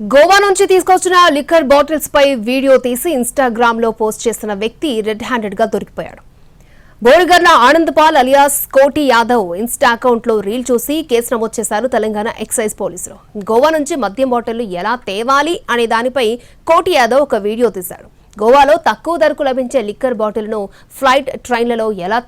గోవా నుంచి తీసుకొచ్చిన liquor bottles పై వీడియో తీసి ఇన్స్టాగ్రామ్లో పోస్ట్ చేసిన వ్యక్తి రెడ్ హ్యాండెడ్గా దొరికిపోయాడు. బోడిగర్ల ఆనంద్ పాల్ అలియాస్ కోటి యాదవ్ ఇన్స్టా అకౌంట్లో రీల్ చూసి కేసు నమోదు చేశారు తెలంగాణ ఎక్సైజ్ పోలీసులు. గోవా నుంచి మద్యం బాటిల్ ఎలా తేవాలి అనే దానిపై కోటి యాదవ్ ఒక వీడియో తీశాడు. గోవాలో తక్కువ ధరకు లభించే లిక్కర్ బాటిల్ను ఫ్లైట్ ట్రైన్లలో ఎలా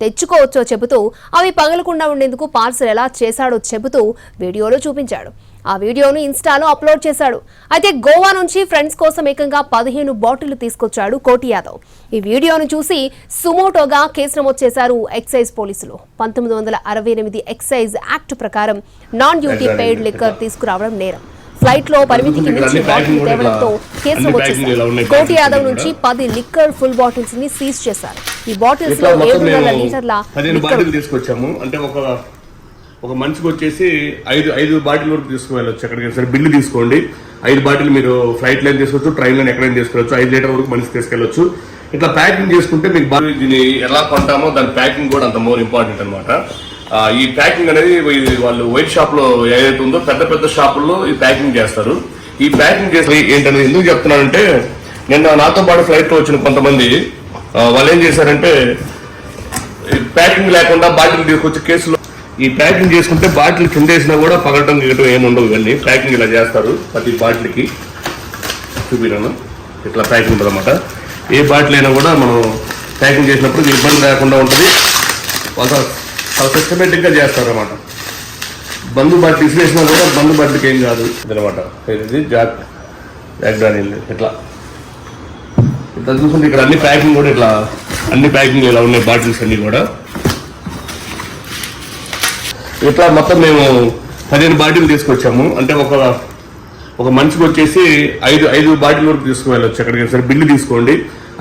తెచ్చుకోవచ్చో చెబుతూ అవి పగలకుండా ఉండేందుకు పార్సల్ ఎలా చేశాడో చెబుతూ వీడియోలో చూపించాడు. ఆ వీడియోను ఇన్స్టాలో అప్లోడ్ చేశాడు. అయితే గోవా నుంచి ఫ్రెండ్స్ కోసం ఏకంగా పదిహేను బాటిళ్ళు తీసుకొచ్చాడు కోటి యాదవ్. ఈ వీడియోను చూసి సుమోటోగా కేసు నమోదు చేశారు ఎక్సైజ్ పోలీసులు. పంతొమ్మిది వందల అరవై ఎనిమిది ఎక్సైజ్ యాక్ట్ ప్రకారం నాన్ డ్యూటీ పెయిడ్ లిక్కర్ తీసుకురావడం నేరం. ఫ్లైట్లో పరిమితికి మించి బాటిల్ తేవడంతో కేసు చేశారు కోటి యాదవ్ నుంచి పది లిక్కర్ ఫుల్ బాటిల్స్ని సీజ్ చేశారు. ఈ బాటిల్స్లో ఏడు వందల లీటర్ల బాటిల్ తీసుకొచ్చాము. అంటే ఒక ఒక మనిషికి వచ్చేసి ఐదు ఐదు బాటిల్ వరకు తీసుకువెళ్ళొచ్చు ఎక్కడికి సరే. బిల్లు తీసుకోండి. ఐదు బాటిల్ మీరు ఫ్లైట్ లైన్ తీసుకోవచ్చు ట్రైన్ లైన్ ఎక్కడైనా తీసుకోవచ్చు ఐదు లీటర్ వరకు మనిషి తీసుకెళ్ళొచ్చు. ఇట్లా ప్యాకింగ్ చేసుకుంటే మీకు దీన్ని ఎలా కొంటామో దాని ప్యాకింగ్ కూడా అంత మోర్ ఇంపార్టెంట్ అనమాట ఈ ప్యాకింగ్ అనేది వాళ్ళు వైట్ షాప్లో ఏదైతే ఉందో పెద్ద పెద్ద షాపుల్లో ఈ ప్యాకింగ్ చేస్తారు. ఈ ప్యాకింగ్ చేసి ఏంటనేది ఎందుకు చెప్తున్నానంటే నిన్న నాతో పాటు ఫ్లైట్లో వచ్చిన కొంతమంది వాళ్ళు ఏం చేశారంటే ప్యాకింగ్ లేకుండా బాటిల్ తీసుకొచ్చి కేసులో ఈ ప్యాకింగ్ చేసుకుంటే బాటిల్ కింద వేసినా కూడా పగలటం గిగటం ఏమి ఉండవు ఇవన్నీ. ప్యాకింగ్ ఇలా చేస్తారు ప్రతి బాటిల్కి. చూపినాను ఇట్లా ప్యాకింగ్ ఉంటుంది అనమాట ఏ బాటిల్ అయినా కూడా మనం ప్యాకింగ్ చేసినప్పుడు ఇబ్బంది లేకుండా ఉంటుంది. వాళ్ళ చాలా సిస్టమేటిక్గా చేస్తారు అనమాట బంధు బట్ తీసివేసినా కూడా బంధు బట్టికి ఏం కాదు. అనమాట ఇది జాక్ జాక్ డానియల్. ఇట్లా. ఇట్లా చూసుకుంటే ఇక్కడ అన్ని ప్యాకింగ్ కూడా ఇట్లా అన్ని ప్యాకింగ్ ఇలా ఉన్నాయి బాటిల్స్ అన్ని కూడా. ఇట్లా మొత్తం మేము పదిహేను బాటిల్ తీసుకొచ్చాము. అంటే ఒక ఒక మనిషికి వచ్చేసి ఐదు ఐదు బాటిల్ వరకు తీసుకువెళ్ళొచ్చు ఎక్కడికి సరే. బిల్లు తీసుకోండి.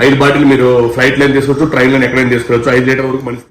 ఐదు బాటిల్ మీరు ఫ్లైట్ లైన్ తీసుకోవచ్చు ట్రైన్లో ఎక్కడైనా తీసుకోవచ్చు ఐదు లీటర్ వరకు మనిషి